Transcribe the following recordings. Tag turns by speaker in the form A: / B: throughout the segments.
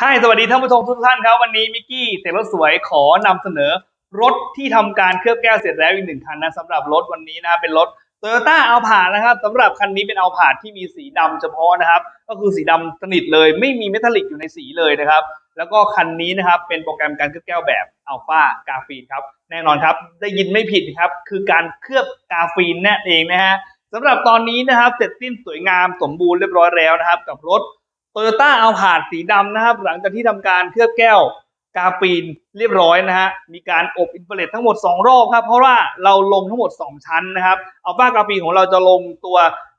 A: ให้สวัสดีท่านผู้ชมทุกท่านครับวันนี้มิกกี้เสกรถสวยขอนำเสนอรถที่ทำการเคลือบแก้วเสร็จแล้วอีกหนึ่งคันนะสำหรับรถวันนี้นะเป็นรถ Toyota a l p a นะครับสำหรับคันนี้เป็น a l p a ที่มีสีดำเฉพาะนะครับ ก็คือสีดำสนิทเลย ไม่มีเมทัลลิกอยู่ในสีเลยนะครับ แล้วก็คันนี้นะครับเป็นโปรแกรมการเคลือบแก้วแบบอัลฟากาฟีนครับแน่นอนครับได้ยินไม่ผิดครับคือการเคลือบกาฟีนนั่นเองนะฮะสำหรับตอนนี้นะครับเสร็จสิ้นสวยงามสมบูรณ์เรียบร้อยแล้วนะครับ กับรถ โตโยต้าเอาผาดสีดำนะครับ หลังจากที่ทำการเคลือบแก้วกาฟีนเรียบร้อยนะฮะ มีการอบอินฟราเรดทั้งหมด 2 รอบครับ เพราะว่าเราลงทั้งหมด 2 ชั้นนะครับเอาป้ากาฟีนของเราจะลงตัว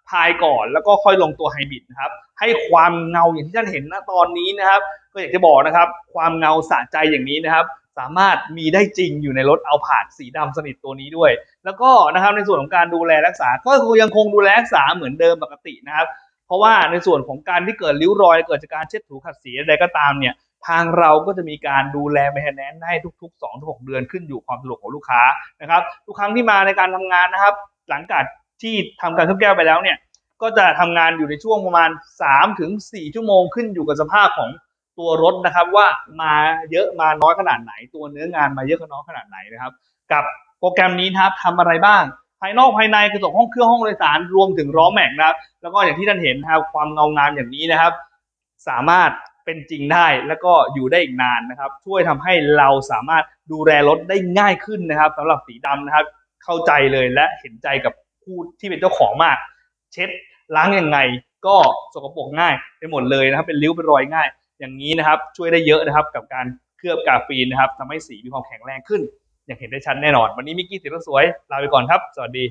A: พายก่อน แล้วก็ค่อยลงตัวไฮบริดนะครับ ให้ความเงาอย่างที่ท่านเห็นณตอนนี้นะครับ ก็อยากจะบอกนะครับ ความเงาสะใจอย่างนี้นะครับ สามารถมีได้จริงอยู่ในรถเอาผาดสีดำสนิทตัวนี้ด้วย แล้วก็นะครับในส่วนของการดูแลรักษา ก็ยังคงดูแลรักษาเหมือนเดิมปกตินะครับ เพราะว่าในส่วนของการที่เกิดริ้วรอยเกิดจากการเช็ดถูขัดสีอะไรก็ตามเนี่ยทางเราก็จะมีการดูแลแมนแนนให้ทุกๆ2อถึงหเดือนขึ้นอยู่ความสะดวกของลูกค้านะครับทุกครั้งที่มาในการทำงานนะครับ หลังจากที่ทำการเคลือบแก้วไปแล้วเนี่ยก็จะทำงานอยู่ในช่วงประมาณ3ถึง4ชั่วโมงขึ้นอยู่กับสภาพของตัวรถนะครับว่ามาเยอะมาน้อยขนาดไหน ตัวเนื้องานมาเยอะน้อยขนาดไหนนะครับ กับโปรแกรมนี้นะครับทำอะไรบ้างายนอกภายในกระจกห้องเครื่องห้องโดยสารรวมถึงล้อแม็กนะครับ แล้วก็อย่างที่ท่านเห็นนะครับความเงางามอย่างนี้นะครับ สามารถเป็นจริงได้แล้วก็อยู่ได้อีกนานนะครับ ช่วยทำให้เราสามารถดูแลรถได้ง่ายขึ้นนะครับสำหรับสีดำนะครับ เข้าใจเลยและเห็นใจกับผู้ที่เป็นเจ้าของมาก เช็ดล้างยังไงก็สกปรกง่ายไปหมดเลยนะครับ เป็นริ้วเป็นรอยง่าย อย่างนี้นะครับ ช่วยได้เยอะนะครับ กับการเคลือบกาฟีนนะครับทำให้สีมีความแข็งแรงขึ้น อย่างเห็นได้ชัดแน่นอน วันนี้มิกกี้สีสวยลาไปก่อนครับ สวัสดี